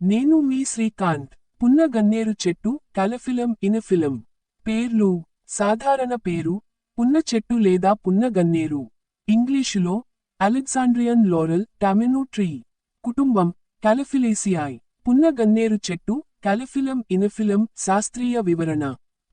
నేను మీ శ్రీకాంత్ పున్న గన్నేరు చెట్టు కలఫిలం ఇనఫిలం పేర్లు సాధారణ పేరు పున్న చెట్టు లేదా పున్న గన్నేరు ఇంగ్లీషులో అలెగ్జాండ్రియన్ లోరల్ టామెనో ట్రీ. కుటుంబం కాలిఫిలేసియాయ్. పున్న గన్నేరు చెట్టు కాలిఫిలం ఇనఫిలం శాస్త్రీయ వివరణ.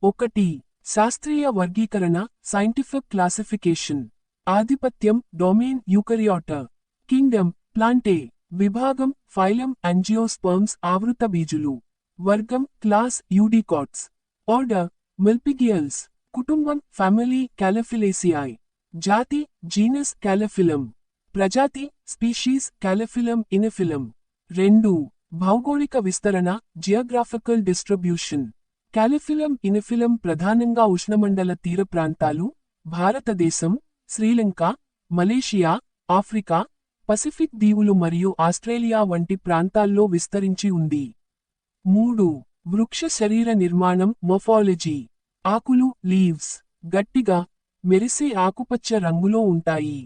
ఒకటి శాస్త్రీయ వర్గీకరణ సైంటిఫిక్ క్లాసిఫికేషన్ ఆధిపత్యం డొమైన్ యూకరియాటర్ కింగ్డమ్ ప్లాంటే. విభాగం ఫైలం అంజియోస్పర్మ్స్ ఆవృత బీజులు వర్గం క్లాస్ యూడికాట్స్ ఆర్డర్ మిల్పిగియల్స్ కుటుంబం ఫ్యామిలీ క్యాలఫిలేసియాయ్ జాతి జీనస్ క్యాలఫిలం ప్రజాతి స్పీషీస్ క్యాలఫిలం ఇనఫిలం రెండు భౌగోళిక విస్తరణ జియోగ్రాఫికల్ డిస్ట్రిబ్యూషన్ క్యాలిఫిలం ఇనఫిలం ప్రధానంగా ఉష్ణమండల తీర ప్రాంతాలు భారతదేశం శ్రీలంక మలేషియా ఆఫ్రికా పసిఫిక్ దీవులు మరియు ఆస్ట్రేలియా వంటి ప్రాంతాల్లో విస్తరించి ఉంది. మూడు. వృక్ష శరీర నిర్మాణం మొఫాలజీ ఆకులు లీవ్స్. గట్టిగా మెరిసే ఆకుపచ్చ రంగులో ఉంటాయి.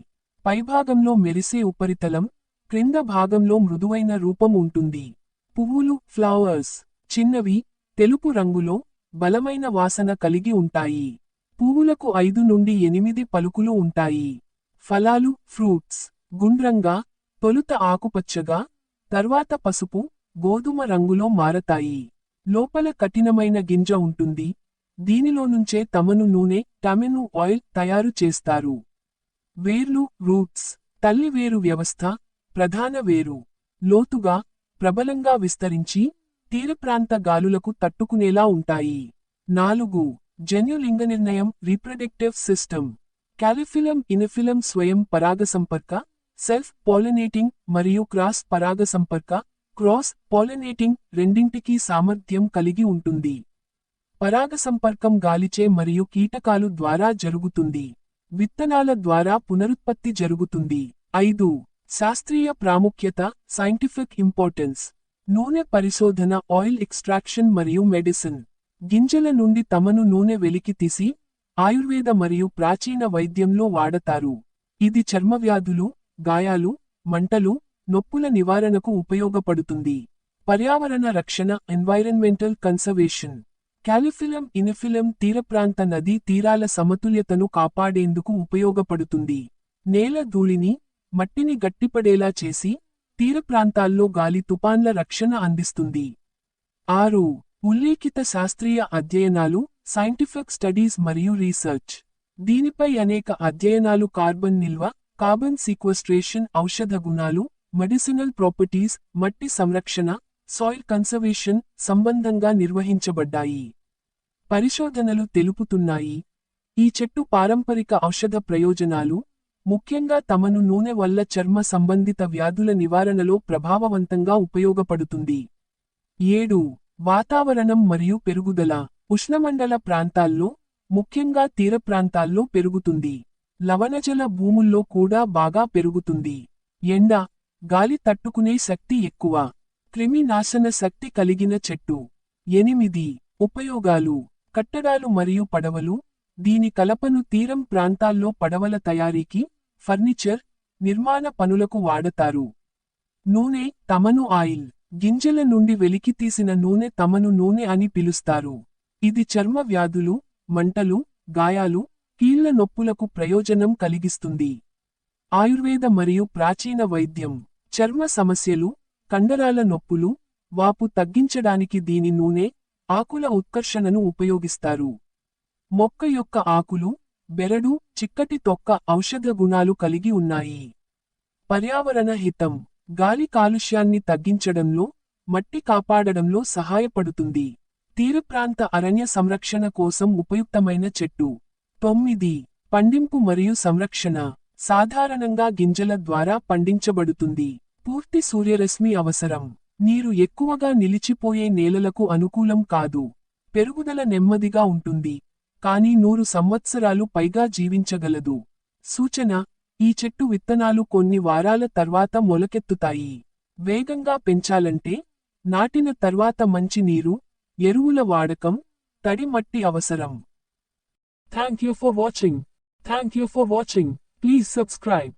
పైభాగంలో మెరిసే ఉపరితలం క్రింద భాగంలో మృదువైన రూపం ఉంటుంది. పువ్వులు ఫ్లవర్స్. చిన్నవి తెలుపు రంగులో బలమైన వాసన కలిగి ఉంటాయి. పువ్వులకు ఐదు నుండి ఎనిమిది పలుకులు ఉంటాయి. ఫలాలు ఫ్రూట్స్. గుండ్రంగా తొలుత ఆకుపచ్చగా తర్వాత పసుపు గోధుమ రంగులో మారతాయి. లోపల కఠినమైన గింజ ఉంటుంది. దీనిలో నుంచే తమను నూనె టమెను ఆయిల్ తయారు చేస్తారు. వేర్లు రూట్స్ తల్లి వేరు వ్యవస్థ ప్రధాన వేరు. లోతుగా ప్రబలంగా విస్తరించి తీరప్రాంత గాలులకు తట్టుకునేలా ఉంటాయి. నాలుగు జన్యులింగ నిర్ణయం రీప్రొడక్టివ్ సిస్టమ్. క్యాలిఫిలం ఇనఫిలం స్వయం పరాగసంపర్క సెల్ఫ్ పాలినేటింగ్ మరియు క్రాస్ పరాగ సంపర్క క్రాస్ పాలినేటింగ్ రెండింటికీ సామర్థ్యం కలిగి ఉంటుంది. పరాగసంపర్కం గాలిచే మరియు కీటకాలు ద్వారా జరుగుతుంది. విత్తనాల ద్వారా పునరుత్పత్తి జరుగుతుంది. ఐదు. శాస్త్రీయ ప్రాముఖ్యత సైంటిఫిక్ ఇంపార్టెన్స్ నూనె పరిశోధన ఆయిల్ ఎక్స్ట్రాక్షన్ మరియు మెడిసిన్ గింజల నుండి తమను నూనె వెలికి తీసి ఆయుర్వేద మరియు ప్రాచీన వైద్యంలో వాడతారు. ఇది చర్మవ్యాధులు గాయాలు మంటలు నొప్పుల నివారణకు ఉపయోగపడుతుంది. పర్యావరణ రక్షణ ఎన్వైరన్మెంటల్ కన్సర్వేషన్ క్యాలిఫిలం ఇనిఫిలం తీరప్రాంత నదీ తీరాల సమతుల్యతను కాపాడేందుకు ఉపయోగపడుతుంది. నేల ధూళిని మట్టిని గట్టిపడేలా చేసి తీర ప్రాంతాల్లో గాలి తుపాన్ల రక్షణ అందిస్తుంది. ఆరు ఉల్లేఖిత శాస్త్రీయ అధ్యయనాలు సైంటిఫిక్ స్టడీస్ మరియు రీసెర్చ్ దీనిపై అనేక అధ్యయనాలు కార్బన్ నిల్వ కార్బన్ సీక్వెస్ట్రేషన్ ఔషధ గుణాలు మెడిసినల్ ప్రాపర్టీస్ మట్టి సంరక్షణ సాయిల్ కన్సర్వేషన్ సంబంధంగా నిర్వహించబడ్డాయి. పరిశోధనలు తెలుపుతున్నాయి. ఈ చెట్టు పారంపరిక ఔషధ ప్రయోజనాలు ముఖ్యంగా తమను నూనె వల్ల చర్మ సంబంధిత వ్యాధుల నివారణలో ప్రభావవంతంగా ఉపయోగపడుతుంది. ఏడు వాతావరణం మరియు పెరుగుదల ఉష్ణమండల ప్రాంతాల్లో ముఖ్యంగా తీర ప్రాంతాల్లో పెరుగుతుంది. లవణజల భూముల్లో కూడా బాగా పెరుగుతుంది. ఎండ గాలి తట్టుకునే శక్తి ఎక్కువ. క్రిమినాశన శక్తి కలిగిన చెట్టు. ఎనిమిది ఉపయోగాలు. కట్టడాలు మరియు పడవలు. దీని కలపను తీరం ప్రాంతాల్లో పడవల తయారీకి ఫర్నిచర్ నిర్మాణ పనులకు వాడతారు. నూనె తమను ఆయిల్. గింజల నుండి వెలికితీసిన నూనె తమను నూనె అని పిలుస్తారు. ఇది చర్మ వ్యాధులు మంటలు గాయాలు కీళ్ళ నొప్పులకు ప్రయోజనం కలిగిస్తుంది. ఆయుర్వేద మరియు ప్రాచీన వైద్యం చర్మ సమస్యలు కండరాల నొప్పులు వాపు తగ్గించడానికి దీని నూనె ఆకుల ఉత్కర్షణను ఉపయోగిస్తారు. మొక్క యొక్క ఆకులు బెరడు చిక్కటి తొక్క ఔషధ గుణాలు కలిగి ఉన్నాయి. పర్యావరణ హితం గాలి కాలుష్యాన్ని తగ్గించడంలో మట్టి కాపాడడంలో సహాయపడుతుంది. తీరప్రాంత అరణ్య సంరక్షణ కోసం ఉపయుక్తమైన చెట్టు. తొమ్మిది. పండింపు మరియు సంరక్షణ. సాధారణంగా గింజల ద్వారా పండించబడుతుంది. పూర్తి సూర్యరశ్మి అవసరం. నీరు ఎక్కువగా నిలిచిపోయే నేలలకు అనుకూలం కాదు. పెరుగుదల నెమ్మదిగా ఉంటుంది. కానీ నూరు సంవత్సరాలు పైగా జీవించగలదు. సూచన ఈ చెట్టు విత్తనాలు కొన్ని వారాల తర్వాత మొలకెత్తుతాయి. వేగంగా పెంచాలంటే నాటిన తర్వాత మంచి నీరు ఎరువుల వాడకం తడి మట్టి అవసరం. Thank you for watching. Thank you for watching. Please subscribe.